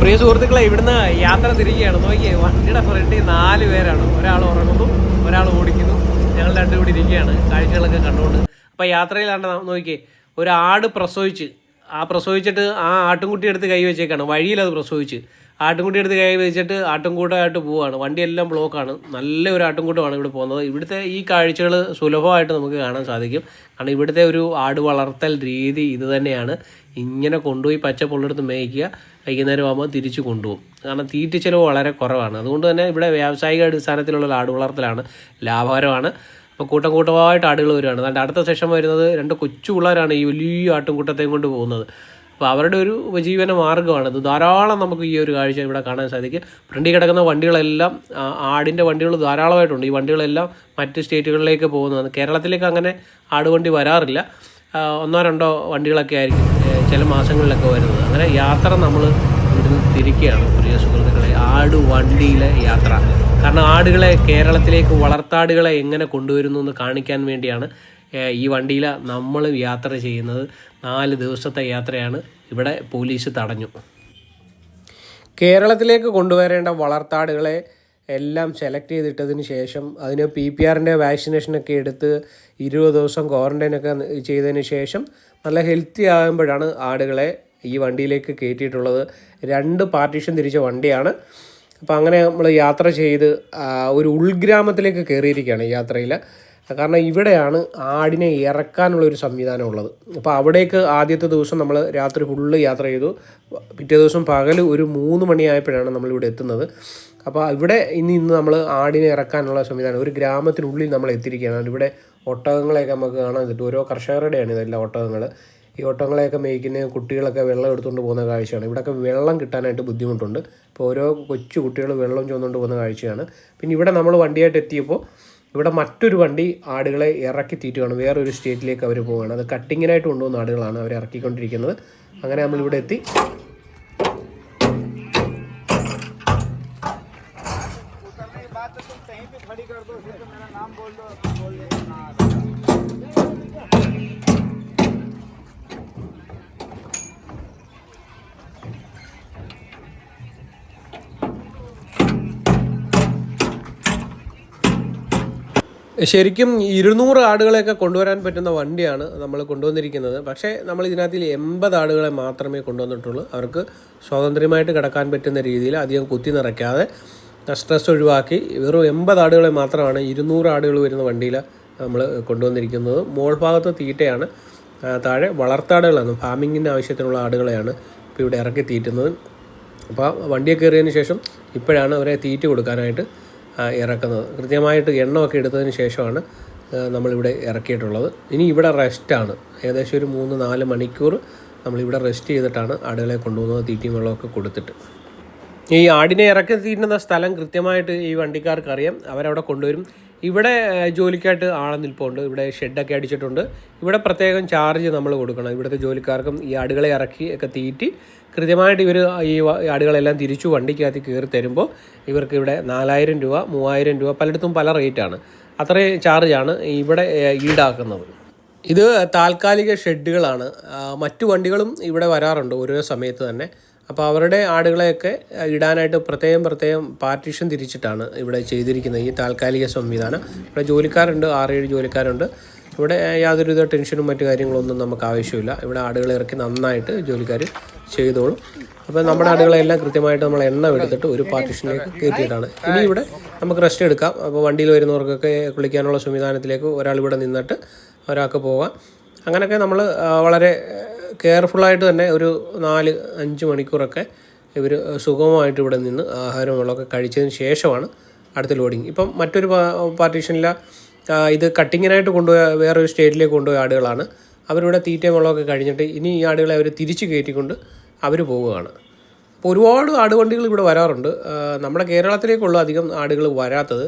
പ്രിയ സുഹൃത്തുക്കളെ ഇവിടുന്ന് യാത്ര തിരികെയാണ്. നോക്കിയേ വണ്ടിയുടെ ഫ്രണ്ടിൽ നാല് പേരാണ്. ഒരാൾ ഉറങ്ങുന്നു ഒരാൾ ഓടിക്കുന്നു. ഞങ്ങൾ രണ്ടും കൂടി ഇരിക്കുകയാണ്. കാഴ്ചകളൊക്കെ കണ്ടുകൊണ്ട്. അപ്പോൾ യാത്രയിലാണ് നോക്കിയേ ഒരു ആട് പ്രസവിച്ച് ആ പ്രസവിച്ചിട്ട് ആ ആട്ടുംകുട്ടി എടുത്ത് കൈ വെച്ചേക്കാണ്. വഴിയിൽ അത് പ്രസവിച്ച്. ആട്ടുംകുട്ടി എടുത്ത് കയറി വെച്ചിട്ട് ആട്ടുംകൂട്ടമായിട്ട് പോവുകയാണ് വണ്ടിയെല്ലാം ബ്ലോക്കാണ് നല്ല ഒരു ആട്ടുംകൂട്ടമാണ് ഇവിടെ പോകുന്നത്. ഇവിടുത്തെ ഈ കാഴ്ചകൾ സുലഭമായിട്ട് നമുക്ക് കാണാൻ സാധിക്കും. കാരണം ഇവിടുത്തെ ഒരു ആട് വളർത്തൽ രീതി ഇത് തന്നെയാണ്. ഇങ്ങനെ കൊണ്ടുപോയി പച്ച പുള്ളെടുത്ത് മേയ്ക്കുക വൈകുന്നേരം ആകുമ്പോൾ തിരിച്ചു കൊണ്ടുപോകും. കാരണം തീറ്റ ചിലവ് വളരെ കുറവാണ്. അതുകൊണ്ട് തന്നെ ഇവിടെ വ്യാവസായിക അടിസ്ഥാനത്തിലുള്ള ആട് വളർത്തലാണ് ലാഭകരമാണ്. അപ്പോൾ കൂട്ടം കൂട്ടമായിട്ട് ആടുകൾ വരുവാണ്. അതുകൊണ്ട് അടുത്ത സെഷൻ വരുന്നത് രണ്ട് കൊച്ചു പിള്ളേരാണ് ഈ വലിയ ആട്ടുംകൂട്ടത്തെയും കൊണ്ട് പോകുന്നത്. അപ്പോൾ അവരുടെ ഒരു ഉപജീവന മാർഗമാണ്. ഇത് ധാരാളം നമുക്ക് ഈ ഒരു കാഴ്ച ഇവിടെ കാണാൻ സാധിക്കും. ഫ്രണ്ടിൽ കിടക്കുന്ന വണ്ടികളെല്ലാം ആടിന്റെ വണ്ടികൾ ധാരാളമായിട്ടുണ്ട്. ഈ വണ്ടികളെല്ലാം മറ്റ് സ്റ്റേറ്റുകളിലേക്ക് പോകുന്നതാണ്. കേരളത്തിലേക്ക് അങ്ങനെ ആടുവണ്ടി വരാറില്ല. ഒന്നോ രണ്ടോ വണ്ടികളൊക്കെ ആയിരിക്കും ചില മാസങ്ങളിലൊക്കെ വരുന്നത്. അങ്ങനെ യാത്ര നമ്മൾ ഇവിടുന്ന് തിരിക്കുകയാണ് പ്രിയ സുഹൃത്തുക്കളെ. ആട് വണ്ടിയിലെ യാത്ര. കാരണം ആടുകളെ കേരളത്തിലേക്ക് വളർത്താടുകളെ എങ്ങനെ കൊണ്ടുവരുന്നു എന്ന് കാണിക്കാൻ വേണ്ടിയാണ് ഈ വണ്ടിയിൽ നമ്മൾ യാത്ര ചെയ്യുന്നത്. നാല് ദിവസത്തെ യാത്രയാണ് ഇവിടെ പോലീസ് തടഞ്ഞു. കേരളത്തിലേക്ക് കൊണ്ടുവരേണ്ട വളർത്താടുകളെ എല്ലാം സെലക്ട് ചെയ്തിട്ടതിന് ശേഷം അതിന് പി പി ആറിന്റെ വാക്സിനേഷനൊക്കെ എടുത്ത് ഇരുപത് ദിവസം ക്വാറന്റൈനൊക്കെ ചെയ്തതിന് ശേഷം നല്ല ഹെൽത്തി ആകുമ്പോഴാണ് ആടുകളെ ഈ വണ്ടിയിലേക്ക് കയറ്റിയിട്ടുള്ളത്. രണ്ട് പാർട്ടീഷൻ തിരിച്ച വണ്ടിയാണ്. അപ്പോൾ അങ്ങനെ നമ്മൾ യാത്ര ചെയ്ത് ഒരു ഉൾഗ്രാമത്തിലേക്ക് കയറിയിരിക്കുകയാണ് യാത്രയിൽ കാരണം ഇവിടെയാണ് ആടിനെ ഇറക്കാനുള്ള ഒരു സംവിധാനം ഉള്ളത് അപ്പോൾ അവിടേക്ക് ആദ്യത്തെ ദിവസം നമ്മൾ രാത്രി ഫുള്ള് യാത്ര ചെയ്തു. പിറ്റേ ദിവസം പകൽ ഒരു മൂന്ന് മണിയായപ്പോഴാണ് നമ്മളിവിടെ എത്തുന്നത്. അപ്പോൾ ഇവിടെ ഇന്ന് ഇന്ന് നമ്മൾ ആടിനെ ഇറക്കാനുള്ള സംവിധാനം ഒരു ഗ്രാമത്തിനുള്ളിൽ നമ്മൾ എത്തിയിരിക്കുകയാണ്. ഇവിടെ ഒട്ടകങ്ങളെയൊക്കെ നമുക്ക് കാണാൻ കിട്ടും ഓരോ കർഷകരുടെയാണ് ഇതെല്ലാം ഒട്ടകങ്ങൾ ഈ ഒട്ടകങ്ങളെയൊക്കെ മേയ്ക്കുന്ന കുട്ടികളൊക്കെ വെള്ളം എടുത്തുകൊണ്ട് പോകുന്ന കാഴ്ചയാണ്. ഇവിടെയൊക്കെ വെള്ളം കിട്ടാനായിട്ട് ബുദ്ധിമുട്ടുണ്ട്. അപ്പോൾ ഓരോ കൊച്ചു കുട്ടികൾ വെള്ളം ചുമന്നുകൊണ്ട് പോകുന്ന കാഴ്ചയാണ്. പിന്നെ ഇവിടെ നമ്മൾ വണ്ടിയായിട്ട് എത്തിയപ്പോൾ ഇവിടെ മറ്റൊരു വണ്ടി ആടുകളെ ഇറക്കി തീറ്റുകയാണ്. വേറൊരു സ്റ്റേറ്റിലേക്ക് അവർ പോവുകയാണ്. അത് കട്ടിങ്ങിനായിട്ട് കൊണ്ടുപോകുന്ന ആടുകളാണ് അവർ ഇറക്കിക്കൊണ്ടിരിക്കുന്നത്. അങ്ങനെ നമ്മൾ ഇവിടെ എത്തി. ശരിക്കും ഇരുന്നൂറ് ആടുകളെയൊക്കെ കൊണ്ടുവരാൻ പറ്റുന്ന വണ്ടിയാണ് നമ്മൾ കൊണ്ടുവന്നിരിക്കുന്നത്. പക്ഷേ നമ്മൾ ഇതിനകത്തിൽ എൺപത് ആടുകളെ മാത്രമേ കൊണ്ടുവന്നിട്ടുള്ളൂ. അവർക്ക് സ്വാതന്ത്ര്യമായിട്ട് കിടക്കാൻ പറ്റുന്ന രീതിയിൽ അധികം കുത്തി നിറയ്ക്കാതെ സ്ട്രെസ് ഒഴിവാക്കി വെറും എൺപത് ആടുകളെ മാത്രമാണ് ഇരുന്നൂറ് ആടുകൾ വരുന്ന വണ്ടിയിൽ നമ്മൾ കൊണ്ടുവന്നിരിക്കുന്നത്. മോൾ ഭാഗത്ത് തീറ്റയാണ്. താഴെ വളർത്താടുകളാണ്. ഫാമിങ്ങിന്റെ ആവശ്യത്തിനുള്ള ആടുകളെയാണ് ഇപ്പോൾ ഇവിടെ ഇറക്കി തീറ്റുന്നത്. അപ്പോൾ വണ്ടിയെ കയറിയതിന് ശേഷം ഇപ്പോഴാണ് അവരെ തീറ്റ കൊടുക്കാനായിട്ട് ഇറക്കുന്നത്. കൃത്യമായിട്ട് എണ്ണമൊക്കെ എടുത്തതിന് ശേഷമാണ് നമ്മളിവിടെ ഇറക്കിയിട്ടുള്ളത്. ഇനി ഇവിടെ റെസ്റ്റാണ്. ഏകദേശം ഒരു മൂന്ന് നാല് മണിക്കൂർ നമ്മളിവിടെ റെസ്റ്റ് ചെയ്തിട്ടാണ് ആടുകളെ കൊണ്ടുപോകുന്നത് തീറ്റയും വെള്ളമൊക്കെ കൊടുത്തിട്ട്. ഈ ആടിനെ ഇറക്കി തീറ്റുന്ന സ്ഥലം കൃത്യമായിട്ട് ഈ വണ്ടിക്കാർക്ക് അറിയാം അവരവിടെ കൊണ്ടുവരും. ഇവിടെ ജോലിക്കായിട്ട് ആളെ നിൽപ്പുണ്ട്. ഇവിടെ ഷെഡൊക്കെ അടിച്ചിട്ടുണ്ട്. ഇവിടെ പ്രത്യേകം ചാർജ് നമ്മൾ കൊടുക്കണം. ഇവിടുത്തെ ജോലിക്കാർക്കും ഈ ആടുകളെ ഇറക്കി ഒക്കെ തീറ്റി കൃത്യമായിട്ട് ഇവർ ഈ ആടുകളെല്ലാം തിരിച്ചു വണ്ടിക്കകത്ത് കയറി തരുമ്പോൾ ഇവർക്ക് ഇവിടെ നാലായിരം രൂപ മൂവായിരം രൂപ പലയിടത്തും പല റേറ്റാണ് അത്രയും ചാർജാണ് ഇവിടെ ഈടാക്കുന്നത്. ഇത് താൽക്കാലിക ഷെഡുകളാണ്. മറ്റു വണ്ടികളും ഇവിടെ വരാറുണ്ട് ഓരോ സമയത്ത് തന്നെ. അപ്പോൾ അവരുടെ ആടുകളെയൊക്കെ ഇടാനായിട്ട് പ്രത്യേകം പ്രത്യേകം പാർട്ടീഷൻ തിരിച്ചിട്ടാണ് ഇവിടെ ചെയ്തിരിക്കുന്നത് ഈ താൽക്കാലിക സംവിധാനം. ഇവിടെ ജോലിക്കാരുണ്ട് ആറേഴ് ജോലിക്കാരുണ്ട്. ഇവിടെ യാതൊരുവിധ ടെൻഷനും മറ്റു കാര്യങ്ങളൊന്നും നമുക്ക് ആവശ്യമില്ല. ഇവിടെ ആടുകളെ ഇറക്കി നന്നായിട്ട് ജോലിക്കാർ ചെയ്തോളും. അപ്പോൾ നമ്മുടെ ആടുകളെല്ലാം കൃത്യമായിട്ട് നമ്മൾ എണ്ണം എടുത്തിട്ട് ഒരു പാർട്ടീഷനിലേക്ക് കയറ്റിയിട്ടാണ്. ഇനി ഇവിടെ നമുക്ക് റെസ്റ്റ് എടുക്കാം. അപ്പോൾ വണ്ടിയിൽ വരുന്നവർക്കൊക്കെ കുളിക്കാനുള്ള സംവിധാനത്തിലേക്ക് ഒരാൾ ഇവിടെ നിന്നിട്ട് ഒരാൾക്ക് പോകാം അങ്ങനെയൊക്കെ നമ്മൾ വളരെ കെയർഫുള്ളായിട്ട് തന്നെ ഒരു നാല് അഞ്ച് മണിക്കൂറൊക്കെ ഇവർ സുഗമമായിട്ട് ഇവിടെ നിന്ന് ആഹാരവും വെള്ളമൊക്കെ കഴിച്ചതിന് ശേഷമാണ് അടുത്ത ലോഡിങ് ഇപ്പം മറ്റൊരു പാർട്ടീഷനിൽ ഇത് കട്ടിങ്ങിനായിട്ട് കൊണ്ടുപോയ വേറൊരു സ്റ്റേറ്റിലേക്ക് കൊണ്ടുപോയ ആടുകളാണ്. അവരിവിടെ തീറ്റയും വെള്ളമൊക്കെ കഴിഞ്ഞിട്ട് ഇനി ഈ ആടുകളെ അവർ തിരിച്ച് കയറ്റിക്കൊണ്ട് അവർ പോവുകയാണ്. അപ്പോൾ ഒരുപാട് ആടുവണ്ടികൾ ഇവിടെ വരാറുണ്ട്. നമ്മുടെ കേരളത്തിലേക്കുള്ള അധികം ആടുകൾ വരാത്തത്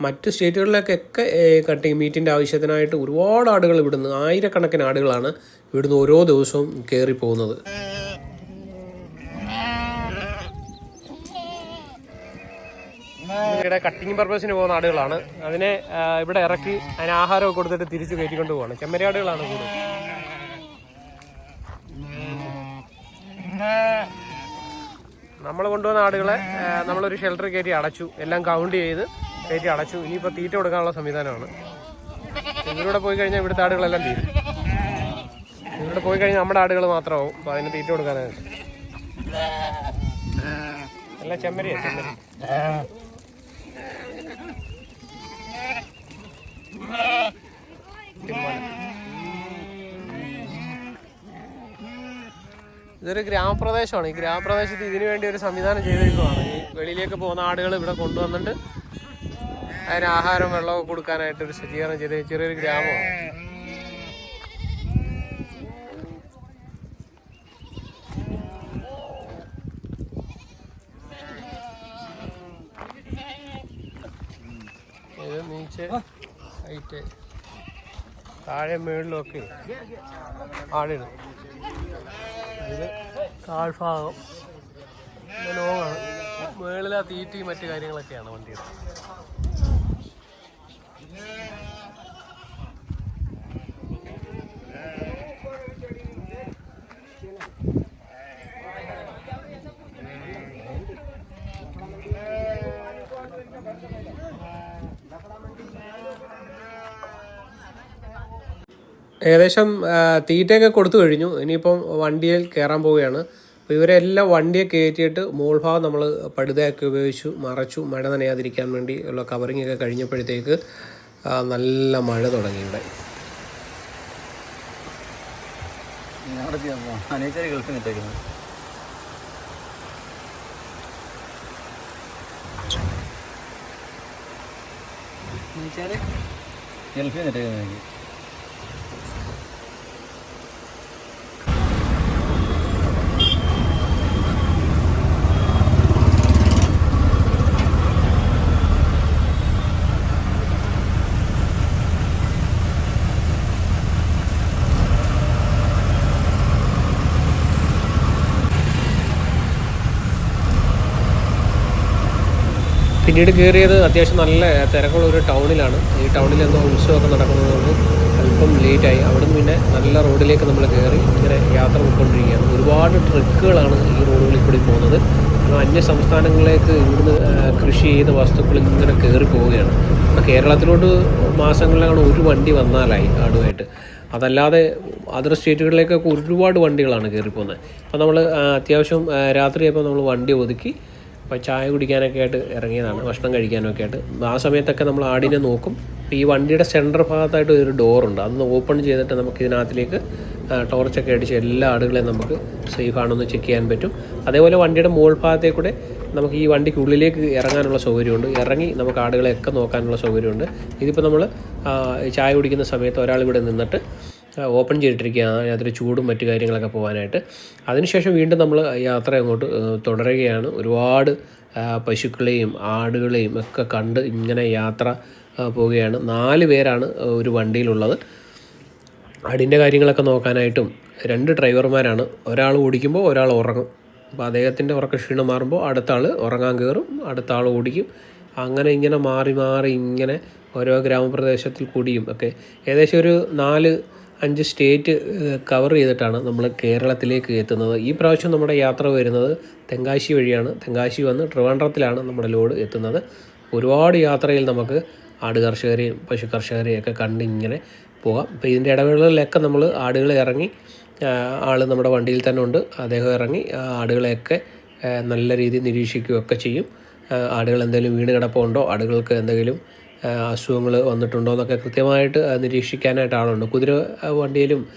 മറ്റ് സ്റ്റേറ്റുകളിലേക്കൊക്കെ കട്ടിങ് മീറ്റിന്റെ ആവശ്യത്തിനായിട്ട് ഒരുപാട് ആടുകൾ ഇവിടുന്ന് ആയിരക്കണക്കിന് ആടുകളാണ് ഇവിടുന്ന് ഓരോ ദിവസവും കയറി പോകുന്നത് ഇവിടെ കട്ടിങ് പർപ്പസിന് പോകുന്ന ആടുകളാണ്. അതിനെ ഇവിടെ ഇറക്കി അതിന് ആഹാരമൊക്കെ കൊടുത്തിട്ട് തിരിച്ച് കയറ്റിക്കൊണ്ട് പോവാണ് ചെമ്മരിയാടുകളാണ് കൂടുതൽ നമ്മൾ കൊണ്ടുവന്ന ആടുകളെ നമ്മളൊരു ഷെൽട്ടർ കയറ്റി അടച്ചു. എല്ലാം കൗണ്ട് ചെയ്ത് കയറ്റി അടച്ചു. ഇനിയിപ്പോൾ തീറ്റ കൊടുക്കാനുള്ള സംവിധാനമാണ്. ഇവരുടെ പോയി കഴിഞ്ഞാൽ ഇവിടുത്തെ ആടുകളെല്ലാം തീരും. ഇവിടെ പോയി കഴിഞ്ഞാൽ നമ്മുടെ ആടുകൾ മാത്രമാവും. അപ്പോൾ അതിന് തീറ്റ കൊടുക്കാനായിട്ട്. എല്ലാം ചെമ്മരിയാ ചെമ്മരി. ഇതൊരു ഗ്രാമപ്രദേശമാണ്. ഈ ഗ്രാമപ്രദേശത്ത് ഇതിനു വേണ്ടി ഒരു സംവിധാനം ചെയ്തിരിക്കുകയാണ് ഈ വെളിയിലേക്ക് പോകുന്ന ആടുകൾ ഇവിടെ കൊണ്ടുവന്നിട്ട് അതിന് ആഹാരം വെള്ളമൊക്കെ കൊടുക്കാനായിട്ട് ഒരു സജ്ജീകരണം ചെയ്ത ചെറിയൊരു ഗ്രാമമാണ് ഇത് നീച്ച് ഹൈറ്റ് താഴെ മുകളിലൊക്കെ ആടിടും ഇത് താഴ്ഭാഗം. ലോങ്ങാണ്. മുകളിൽ ആ തീറ്റയും മറ്റു കാര്യങ്ങളൊക്കെയാണ് വണ്ടിയുടെ. ഏകദേശം തീറ്റയൊക്കെ കൊടുത്തു കഴിഞ്ഞു. ഇനിയിപ്പം വണ്ടിയിൽ കയറാൻ പോവുകയാണ്. അപ്പോൾ ഇവരെല്ലാം വണ്ടിയെ കയറ്റിയിട്ട് മോൾഭാഗം നമ്മൾ പടുതയൊക്കെ ഉപയോഗിച്ചു മറച്ചു മഴ നനയാതിരിക്കാൻ വേണ്ടി ഉള്ള കവറിങ് ഒക്കെ കഴിഞ്ഞപ്പോഴത്തേക്ക് നല്ല മഴ തുടങ്ങി ഇവിടെ. ഗൾഫിൽ നിട്ടേക്കുന്നത് പിന്നീട് കയറിയത് അത്യാവശ്യം നല്ല തിരക്കുള്ള ഒരു ടൗണിലാണ്. ഈ ടൗണിൽ എന്തോ ഉത്സവമൊക്കെ നടക്കുന്നതുകൊണ്ട് അല്പം ലേറ്റായി. അവിടുന്ന് പിന്നെ നല്ല റോഡിലേക്ക് നമ്മൾ കയറി ഇങ്ങനെ യാത്ര പോയിക്കൊണ്ടിരിക്കുകയാണ്. ഒരുപാട് ട്രക്കുകളാണ് ഈ റോഡുകളിൽ കൂടി പോകുന്നത്. കാരണം അന്യ സംസ്ഥാനങ്ങളിലേക്ക് ഇവിടുന്ന് കൃഷി ചെയ്ത വസ്തുക്കൾ ഇങ്ങനെ കയറി പോവുകയാണ്. അപ്പോൾ കേരളത്തിലോട്ട് മാസങ്ങളിലാണ് ഒരു വണ്ടി വന്നാലായി ആടുമായിട്ട്. അതല്ലാതെ അതർ സ്റ്റേറ്റുകളിലേക്കൊക്കെ ഒരുപാട് വണ്ടികളാണ് കയറി പോകുന്നത് അപ്പോൾ നമ്മൾ അത്യാവശ്യം രാത്രിയപ്പോൾ നമ്മൾ വണ്ടി ഒതുക്കി അപ്പോൾ ചായ കുടിക്കാനൊക്കെ ആയിട്ട് ഇറങ്ങിയതാണ് ഭക്ഷണം കഴിക്കാനൊക്കെ ആയിട്ട്. ആ സമയത്തൊക്കെ നമ്മൾ ആടിനെ നോക്കും. ഈ വണ്ടിയുടെ സെന്റർ ഭാഗത്തായിട്ട് ഒരു ഡോറുണ്ട് അതൊന്ന് ഓപ്പൺ ചെയ്തിട്ട് നമുക്ക് ഇതിനകത്തിലേക്ക് ടോർച്ചൊക്കെ അടിച്ച് എല്ലാ ആടുകളെയും നമുക്ക് സേഫ് ആണെന്ന് ചെക്ക് ചെയ്യാൻ പറ്റും. അതേപോലെ വണ്ടിയുടെ മുകൾ ഭാഗത്തേ കൂടെ നമുക്ക് ഈ വണ്ടിക്ക് ഉള്ളിലേക്ക് ഇറങ്ങാനുള്ള സൗകര്യമുണ്ട്. ഇറങ്ങി നമുക്ക് ആടുകളെയൊക്കെ നോക്കാനുള്ള സൗകര്യമുണ്ട്. ഇതിപ്പോൾ നമ്മൾ ചായ കുടിക്കുന്ന സമയത്ത് ഒരാൾ ഇവിടെ നിന്നിട്ട് ഓപ്പൺ ചെയ്തിട്ടിരിക്കുകയാണ് അതിനകത്തൊരു ചൂടും മറ്റു കാര്യങ്ങളൊക്കെ പോകാനായിട്ട്. അതിനുശേഷം വീണ്ടും നമ്മൾ യാത്ര അങ്ങോട്ട് തുടരുകയാണ്. ഒരുപാട് പശുക്കളെയും ആടുകളെയും ഒക്കെ കണ്ട് ഇങ്ങനെ യാത്ര പോവുകയാണ്. നാല് പേരാണ് ഒരു വണ്ടിയിലുള്ളത്. ആടിന്റെ കാര്യങ്ങളൊക്കെ നോക്കാനായിട്ടും രണ്ട് ഡ്രൈവർമാരാണ്. ഒരാൾ ഓടിക്കുമ്പോൾ ഒരാൾ ഉറങ്ങും. അപ്പോൾ അദ്ദേഹത്തിന്റെ ഉറക്ക ക്ഷീണം മാറുമ്പോൾ അടുത്ത ആൾ ഉറങ്ങാൻ കയറും അടുത്ത ആൾ ഓടിക്കും. അങ്ങനെ ഇങ്ങനെ മാറി മാറി ഇങ്ങനെ ഓരോ ഗ്രാമപ്രദേശത്തിൽ കൂടിയും ഒക്കെ. ഏകദേശം ഒരു നാല് അഞ്ച് സ്റ്റേറ്റ് കവർ ചെയ്തിട്ടാണ് നമ്മൾ കേരളത്തിലേക്ക് എത്തുന്നത്. ഈ പ്രാവശ്യം നമ്മുടെ യാത്ര വരുന്നത് തെങ്കാശി വഴിയാണ്. തെങ്കാശി വന്ന് ട്രിവാൻഡ്രത്തിലാണ് നമ്മുടെ ലോഡ് എത്തുന്നത്. ഒരുപാട് യാത്രയിൽ നമുക്ക് ആട് കർഷകരെയും പശു കർഷകരെയും ഒക്കെ കണ്ട് ഇങ്ങനെ പോകാം. അപ്പോൾ ഇതിന്റെ ഇടവേളകളിലൊക്കെ നമ്മൾ ആടുകളെ ഇറങ്ങി ആൾ നമ്മുടെ വണ്ടിയിൽ തന്നെ ഉണ്ട്. അദ്ദേഹം ഇറങ്ങി ആടുകളെയൊക്കെ നല്ല രീതിയിൽ നിരീക്ഷിക്കുകയൊക്കെ ചെയ്യും. ആടുകൾ എന്തെങ്കിലും വീണ് കിടപ്പുണ്ടോ? ആടുകൾക്ക് എന്തെങ്കിലും അസുഖങ്ങൾ വന്നിട്ടുണ്ടോ എന്നൊക്കെ കൃത്യമായിട്ട് നിരീക്ഷിക്കാനായിട്ട് ആളുണ്ട്. കുതിര വണ്ടിയിലും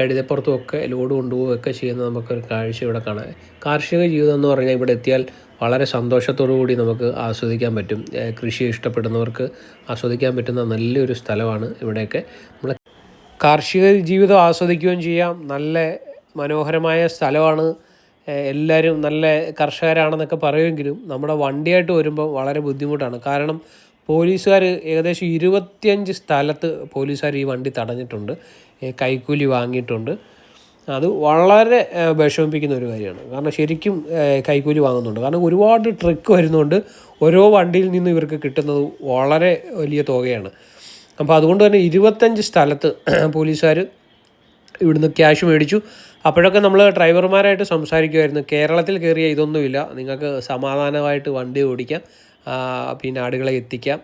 കഴുതപ്പുറത്തുമൊക്കെ ലോഡ് കൊണ്ടുപോവുകയൊക്കെ ചെയ്യുന്ന നമുക്കൊരു കാഴ്ച ഇവിടെ കാണാം. കാർഷിക ജീവിതം എന്ന് പറഞ്ഞാൽ ഇവിടെ എത്തിയാൽ വളരെ സന്തോഷത്തോടു കൂടി നമുക്ക് ആസ്വദിക്കാൻ പറ്റും. കൃഷി ഇഷ്ടപ്പെടുന്നവർക്ക് ആസ്വദിക്കാൻ പറ്റുന്ന നല്ലൊരു സ്ഥലമാണ് ഇവിടെയൊക്കെ. നമ്മൾ കാർഷിക ജീവിതം ആസ്വദിക്കുകയും ചെയ്യാം. നല്ല മനോഹരമായ സ്ഥലമാണ്. എല്ലാവരും നല്ല കർഷകരാണെന്നൊക്കെ പറയുമെങ്കിലും നമ്മുടെ വണ്ടിയായിട്ട് വരുമ്പോൾ വളരെ ബുദ്ധിമുട്ടാണ്. കാരണം പോലീസുകാർ ഏകദേശം ഇരുപത്തിയഞ്ച് സ്ഥലത്ത് പോലീസുകാർ ഈ വണ്ടി തടഞ്ഞിട്ടുണ്ട് കൈക്കൂലി വാങ്ങിയിട്ടുണ്ട്. അത് വളരെ വിഷമിപ്പിക്കുന്ന ഒരു കാര്യമാണ്. കാരണം ശരിക്കും കൈക്കൂലി വാങ്ങുന്നുണ്ട്. കാരണം ഒരുപാട് ട്രിക്ക് വരുന്നുണ്ട് ഓരോ വണ്ടിയിൽ നിന്ന് ഇവർക്ക് കിട്ടുന്നത് വളരെ വലിയ തുകയാണ്. അപ്പോൾ അതുകൊണ്ട് തന്നെ ഇരുപത്തഞ്ച് സ്ഥലത്ത് പോലീസുകാർ ഇവിടുന്ന് ക്യാഷ് മേടിച്ചു. അപ്പോഴൊക്കെ നമ്മൾ ഡ്രൈവർമാരായിട്ട് സംസാരിക്കുമായിരുന്നു. കേരളത്തിൽ കയറിയ ഇതൊന്നുമില്ല. നിങ്ങൾക്ക് സമാധാനമായിട്ട് വണ്ടി ഓടിക്കാം. പിന്നെ ആടുകളെ എത്തിക്കാം.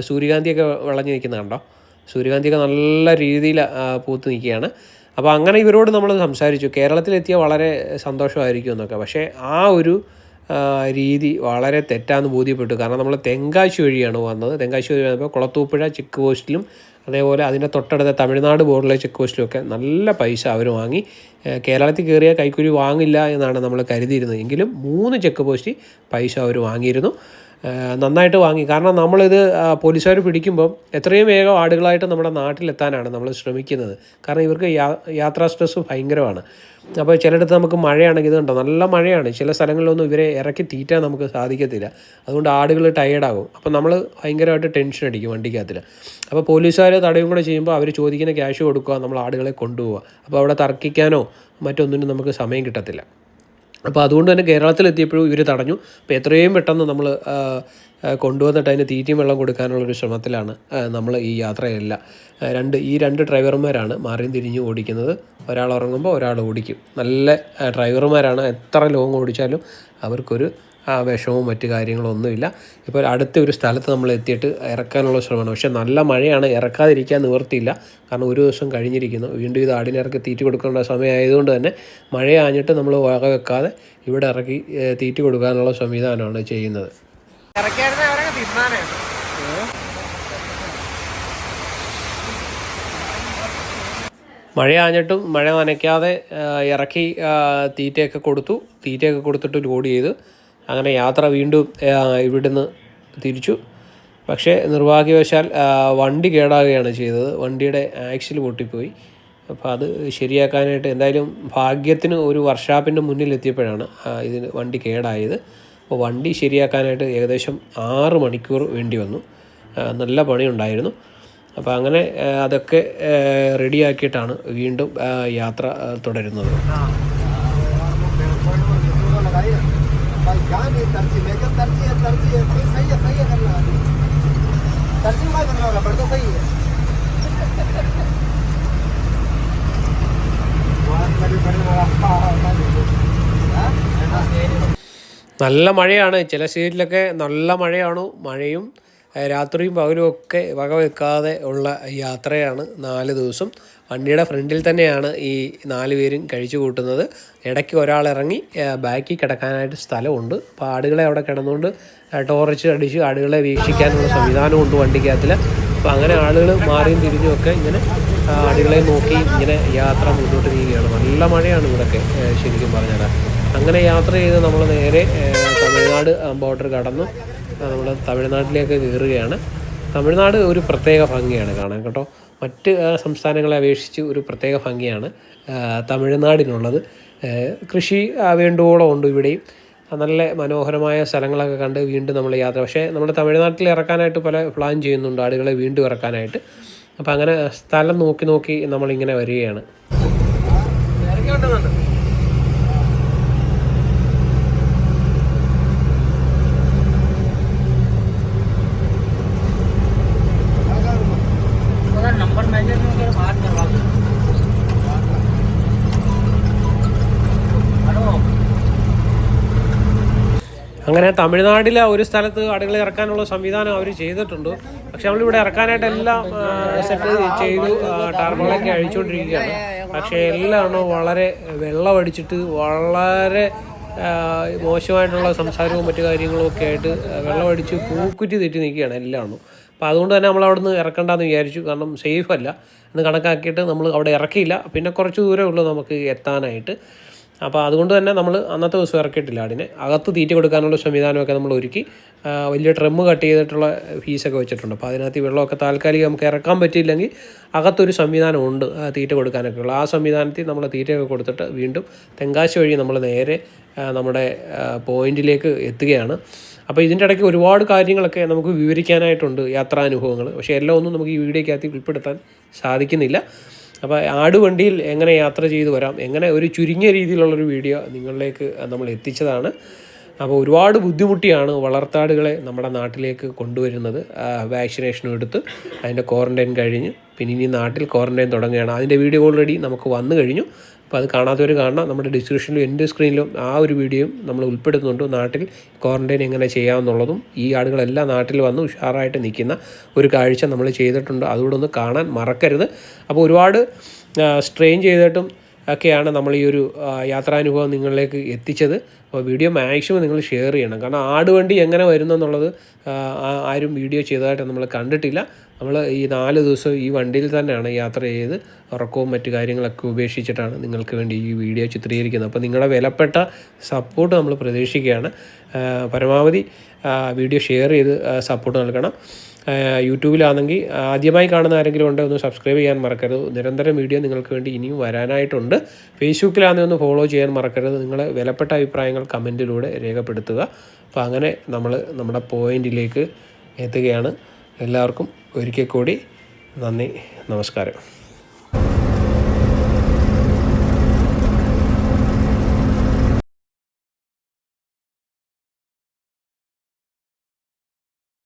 സൂര്യകാന്തിയൊക്കെ വിളഞ്ഞു നിൽക്കുന്ന കണ്ടോ? സൂര്യകാന്തിയൊക്കെ നല്ല രീതിയിൽ പൂത്ത് നിൽക്കുകയാണ്. അപ്പോൾ അങ്ങനെ ഇവരോട് നമ്മൾ സംസാരിച്ചു. കേരളത്തിലെത്തിയ വളരെ സന്തോഷമായിരിക്കും എന്നൊക്കെ. പക്ഷേ ആ ഒരു രീതി വളരെ തെറ്റാന്ന് ബോധ്യപ്പെട്ടു. കാരണം നമ്മൾ തെങ്കാശി വഴിയാണ് വന്നത്. തെങ്കാശി വഴി വന്നപ്പോൾ കുളത്തൂപ്പുഴ ചെക്ക് പോസ്റ്റിലും അതേപോലെ അതിന്റെ തൊട്ടടുത്ത തമിഴ്നാട് ബോർഡിലെ ചെക്ക് പോസ്റ്റിലുമൊക്കെ നല്ല പൈസ അവർ വാങ്ങി. കേരളത്തിൽ കയറിയ കൈക്കൂലി വാങ്ങില്ല എന്നാണ് നമ്മൾ കരുതിയിരുന്നത്. എങ്കിലും മൂന്ന് ചെക്ക് പോസ്റ്റ് പൈസ അവർ വാങ്ങിയിരുന്നു. നന്നായിട്ട് വാങ്ങി. കാരണം നമ്മളിത് പോലീസുകാർ പിടിക്കുമ്പം എത്രയും വേഗം ആടുകളായിട്ട് നമ്മുടെ നാട്ടിലെത്താനാണ് നമ്മൾ ശ്രമിക്കുന്നത്. കാരണം ഇവർക്ക് യാത്രാ സ്ട്രെസ് ഭയങ്കരമാണ്. അപ്പോൾ ചിലയിടത്ത് നമുക്ക് മഴയാണെങ്കിൽ കണ്ടോ നല്ല മഴയാണ്. ചില സ്ഥലങ്ങളിലൊന്നും ഇവരെ ഇറക്കി തീറ്റാൻ നമുക്ക് സാധിക്കത്തില്ല. അതുകൊണ്ട് ആടുകൾ ടയേർഡാകും അപ്പോൾ നമ്മൾ ഭയങ്കരമായിട്ട് ടെൻഷൻ അടിക്കും വണ്ടിക്കകത്തിൽ അപ്പോൾ പോലീസുകാർ തടയും കൂടെ ചെയ്യുമ്പോൾ അവർ ചോദിക്കുന്ന ക്യാഷ് കൊടുക്കുക നമ്മൾ ആടുകളെ കൊണ്ടുപോവുക. അപ്പോൾ അവിടെ തർക്കിക്കാനോ മറ്റൊന്നിനും നമുക്ക് സമയം കിട്ടത്തില്ല. അപ്പോൾ അതുകൊണ്ട് തന്നെ കേരളത്തിലെത്തിയപ്പോഴും ഇവർ തടഞ്ഞു. അപ്പോൾ എത്രയും പെട്ടെന്ന് നമ്മൾ കൊണ്ടുവന്നിട്ട് അതിന് തീറ്റയും വെള്ളം കൊടുക്കാനുള്ളൊരു ശ്രമത്തിലാണ് നമ്മൾ ഈ യാത്രയെല്ലാം. രണ്ട് ഈ രണ്ട് ഡ്രൈവർമാരാണ് മാറിയും തിരിഞ്ഞും ഓടിക്കുന്നത്. ഒരാൾ ഉറങ്ങുമ്പോൾ ഒരാൾ ഓടിക്കും. നല്ല ഡ്രൈവർമാരാണ്. എത്ര ലോങ് ഓടിച്ചാലും അവർക്കൊരു വിഷമവും മറ്റു കാര്യങ്ങളൊന്നുമില്ല. ഇപ്പോൾ അടുത്ത ഒരു സ്ഥലത്ത് നമ്മൾ എത്തിയിട്ട് ഇറക്കാനുള്ള ശ്രമമാണ്. പക്ഷേ നല്ല മഴയാണ് ഇറക്കാതിരിക്കാൻ നിവർത്തിയില്ല കാരണം ഒരു ദിവസം കഴിഞ്ഞിരിക്കുന്നു. വീണ്ടും ഇത് ആടിനിറക്കി തീറ്റി കൊടുക്കേണ്ട സമയമായതുകൊണ്ട് തന്നെ മഴയാഞ്ഞിട്ട് നമ്മൾ വക വെക്കാതെ ഇവിടെ ഇറക്കി തീറ്റ കൊടുക്കാനുള്ള സംവിധാനമാണ് ചെയ്യുന്നത്. മഴയാഞ്ഞിട്ടും മഴ നനയ്ക്കാതെ ഇറക്കി തീറ്റയൊക്കെ കൊടുത്തു. തീറ്റയൊക്കെ കൊടുത്തിട്ട് ലോഡ് ചെയ്ത്. അങ്ങനെ യാത്ര വീണ്ടും ഇവിടുന്ന് തിരിച്ചു. പക്ഷേ നിർഭാഗ്യവശാൽ വണ്ടി കേടാകുകയാണ് ചെയ്തത്. വണ്ടിയുടെ ആക്സിൽ പൊട്ടിപ്പോയി. അപ്പോൾ അത് ശരിയാക്കാനായിട്ട് എന്തായാലും ഭാഗ്യത്തിന് ഒരു വർക്ക്ഷാപ്പിന്റെ മുന്നിൽ എത്തിയപ്പോഴാണ് ഇതിന് വണ്ടി കേടായത്. അപ്പോൾ വണ്ടി ശരിയാക്കാനായിട്ട് ഏകദേശം ആറ് മണിക്കൂർ വേണ്ടി വന്നു. നല്ല പണിയുണ്ടായിരുന്നു. അപ്പോൾ അങ്ങനെ അതൊക്കെ റെഡിയാക്കിയിട്ടാണ് വീണ്ടും യാത്ര തുടരുന്നത്. भाई जान ये तरसी मैं जब तरसी है तरसी है तो सही है सही है करना तरसी में करना होगा पर तो सही है बहुत बड़ी बड़ी वाला നല്ല മഴയാണ് ചില സ്റ്റേറ്റിലൊക്കെ നല്ല മഴയാണ് മഴയും ഏഹ് രാത്രിയും പകലും ഒക്കെ വകവെക്കാതെ ഉള്ള യാത്രയാണ് നാല് ദിവസം വണ്ടിയുടെ ഫ്രണ്ടിൽ തന്നെയാണ് ഈ നാല് പേരും കഴിച്ചു കൂട്ടുന്നത്. ഇടയ്ക്ക് ഒരാൾ ഇറങ്ങി ബാക്കി കിടക്കാനായിട്ട് സ്ഥലമുണ്ട്. അപ്പോൾ ആടുകളെ അവിടെ കിടന്നുകൊണ്ട് ടോർച്ച് അടിച്ച് ആടുകളെ വീക്ഷിക്കാനുള്ള സംവിധാനമുണ്ട് വണ്ടിക്കകത്തിൽ അപ്പോൾ അങ്ങനെ ആളുകൾ മാറിയും തിരിഞ്ഞും ഒക്കെ ഇങ്ങനെ ആടുകളെ നോക്കി ഇങ്ങനെ യാത്ര മുന്നോട്ട് നീങ്ങുകയാണ്. നല്ല മഴയാണ് ഇവിടെയൊക്കെ ശരിക്കും പറഞ്ഞാൽ അങ്ങനെ യാത്ര ചെയ്ത് നമ്മൾ നേരെ തമിഴ്നാട് ബോർഡർ കടന്നു നമ്മൾ തമിഴ്നാട്ടിലേക്ക് കയറുകയാണ്. തമിഴ്നാട് ഒരു പ്രത്യേക ഭംഗിയാണ് കാണാൻ കേട്ടോ. മറ്റ് സംസ്ഥാനങ്ങളെ അപേക്ഷിച്ച് ഒരു പ്രത്യേക ഭംഗിയാണ് തമിഴ്നാടിനുള്ളത്. കൃഷി വേണ്ടുവോളം ഉണ്ട് ഇവിടെയും. നല്ല മനോഹരമായ സ്ഥലങ്ങളൊക്കെ കണ്ട് വീണ്ടും നമ്മൾ യാത്ര. പക്ഷേ നമ്മുടെ തമിഴ്നാട്ടിൽ ഇറക്കാനായിട്ട് പല പ്ലാൻ ചെയ്യുന്നുണ്ട് ആടുകളെ വീണ്ടും ഇറക്കാനായിട്ട്. അപ്പോൾ അങ്ങനെ സ്ഥലം നോക്കി നോക്കി നമ്മളിങ്ങനെ വരികയാണ്. അങ്ങനെ തമിഴ്നാട്ടിലെ ഒരു സ്ഥലത്ത് ആടുകൾ ഇറക്കാനുള്ള സംവിധാനം അവർ ചെയ്തിട്ടുണ്ട്. പക്ഷെ നമ്മളിവിടെ ഇറക്കാനായിട്ട് എല്ലാം സെറ്റ് ചെയ്തു ടാർബോളൊക്കെ അഴിച്ചുകൊണ്ടിരിക്കുകയാണ്. പക്ഷേ എല്ലാം വളരെ വെള്ളമടിച്ചിട്ട് വളരെ മോശമായിട്ടുള്ള സംസാരവും മറ്റു കാര്യങ്ങളും ഒക്കെ ആയിട്ട് വെള്ളമടിച്ച് പൂക്കുറ്റി തെറ്റി നിൽക്കുകയാണ് എല്ലാം അപ്പോൾ അതുകൊണ്ട് തന്നെ നമ്മൾ അവിടെ നിന്ന് ഇറക്കണ്ടെന്ന് വിചാരിച്ചു. കാരണം സേഫ് അല്ല. എന്ന് കണക്കാക്കിയിട്ട് നമ്മൾ അവിടെ ഇറക്കിയില്ല. പിന്നെ കുറച്ച് ദൂരമേ ഉള്ളൂ നമുക്ക് എത്താനായിട്ട്. അപ്പോൾ അതുകൊണ്ട് തന്നെ നമ്മൾ അന്നത്തെ ദിവസം ഇറക്കിയിട്ടില്ല ആടിനെ. അകത്ത് തീറ്റ കൊടുക്കാനുള്ള സംവിധാനമൊക്കെ നമ്മൾ ഒരുക്കി. വലിയ ട്രമ്മ് കട്ട് ചെയ്തിട്ടുള്ള ഫീസൊക്കെ വെച്ചിട്ടുണ്ട്. അപ്പോൾ അതിനകത്ത് വെള്ളമൊക്കെ താൽക്കാലികം നമുക്ക് ഇറക്കാൻ പറ്റിയില്ലെങ്കിൽ അകത്തൊരു സംവിധാനമുണ്ട് ഉണ്ട് തീറ്റ കൊടുക്കാനൊക്കെ ഉള്ള. ആ സംവിധാനത്തിൽ നമ്മൾ തീറ്റയൊക്കെ കൊടുത്തിട്ട് വീണ്ടും തെങ്കാശി വഴി നമ്മൾ നേരെ നമ്മുടെ പോയിന്റിലേക്ക് എത്തുകയാണ്. അപ്പോൾ ഇതിന്റെ ഇടയ്ക്ക് ഒരുപാട് കാര്യങ്ങളൊക്കെ നമുക്ക് വിവരിക്കാനായിട്ടുണ്ട് യാത്രാനുഭവങ്ങൾ പക്ഷേ എല്ലാം ഒന്നും നമുക്ക് ഈ വീഡിയോയ്ക്കകത്ത് ഉൾപ്പെടുത്താൻ സാധിക്കുന്നില്ല. അപ്പോൾ ആടുവണ്ടിയിൽ എങ്ങനെ യാത്ര ചെയ്തു വരാം എങ്ങനെ ഒരു ചുരുങ്ങിയ രീതിയിലുള്ളൊരു വീഡിയോ നിങ്ങളിലേക്ക് നമ്മൾ എത്തിച്ചതാണ്. അപ്പോൾ ഒരുപാട് ബുദ്ധിമുട്ടിയാണ് വളർത്താടുകളെ നമ്മുടെ നാട്ടിലേക്ക് കൊണ്ടുവരുന്നത് വാക്സിനേഷനും എടുത്ത് അതിന്റെ ക്വാറന്റൈൻ കഴിഞ്ഞ്. പിന്നെ ഇനി നാട്ടിൽ ക്വാറന്റൈൻ തുടങ്ങുകയാണ്. അതിന്റെ വീഡിയോ ഓൾറെഡി നമുക്ക് വന്നു കഴിഞ്ഞു. അപ്പോൾ അത് കാണാത്തവർ കാണണം. നമ്മുടെ ഡിസ്ക്രിപ്ഷനിലും എന്റെ സ്ക്രീനിലും ആ ഒരു വീഡിയോയും നമ്മൾ ഉൾപ്പെടുത്തുന്നുണ്ട്. നാട്ടിൽ ക്വാറന്റൈൻ എങ്ങനെ ചെയ്യാമെന്നുള്ളതും ഈ ആടുകളെല്ലാം നാട്ടിൽ വന്ന് ഉഷാറായിട്ട് നിൽക്കുന്ന ഒരു കാഴ്ച നമ്മൾ ചെയ്തിട്ടുണ്ട്. അതുകൂടെ ഒന്ന് കാണാൻ മറക്കരുത്. അപ്പോൾ ഒരുപാട് സ്ട്രെയിൻ ചെയ്തിട്ടും ഒക്കെയാണ് നമ്മൾ ഈ ഒരു യാത്രാനുഭവം നിങ്ങളിലേക്ക് എത്തിച്ചത്. അപ്പോൾ വീഡിയോ മാക്സിമം നിങ്ങൾ ഷെയർ ചെയ്യണം. കാരണം ആടുവണ്ടി എങ്ങനെ വരുന്നു എന്നുള്ളത് ആരും വീഡിയോ ചെയ്തതായിട്ട് നമ്മൾ കണ്ടിട്ടില്ല. നമ്മൾ ഈ നാല് ദിവസം ഈ വണ്ടിയിൽ തന്നെയാണ് യാത്ര ചെയ്ത് ഉറക്കവും മറ്റു കാര്യങ്ങളൊക്കെ ഉപേക്ഷിച്ചിട്ടാണ് നിങ്ങൾക്ക് വേണ്ടി ഈ വീഡിയോ ചിത്രീകരിക്കുന്നത്. അപ്പോൾ നിങ്ങളുടെ വിലപ്പെട്ട സപ്പോർട്ട് നമ്മൾ പ്രതീക്ഷിക്കുകയാണ്. പരമാവധി വീഡിയോ ഷെയർ ചെയ്ത് സപ്പോർട്ട് നൽകണം. യൂട്യൂബിലാണെങ്കിൽ ആദ്യമായി കാണുന്ന ആരെങ്കിലും ഉണ്ടെങ്കിൽ ഒന്ന് സബ്സ്ക്രൈബ് ചെയ്യാൻ മറക്കരുത്. നിരന്തരം വീഡിയോ നിങ്ങൾക്ക് വേണ്ടി ഇനിയും വരാനായിട്ടുണ്ട്. ഫേസ്ബുക്കിലാണെങ്കിൽ ഒന്ന് ഫോളോ ചെയ്യാൻ മറക്കരുത്. നിങ്ങളെ വിലപ്പെട്ട അഭിപ്രായങ്ങൾ കമന്റിലൂടെ രേഖപ്പെടുത്തുക. അപ്പോൾ അങ്ങനെ നമ്മൾ നമ്മുടെ പോയിന്റിലേക്ക് എത്തുകയാണ്. എല്ലാവർക്കും ഒരിക്കൽ കൂടി നന്ദി നമസ്കാരം.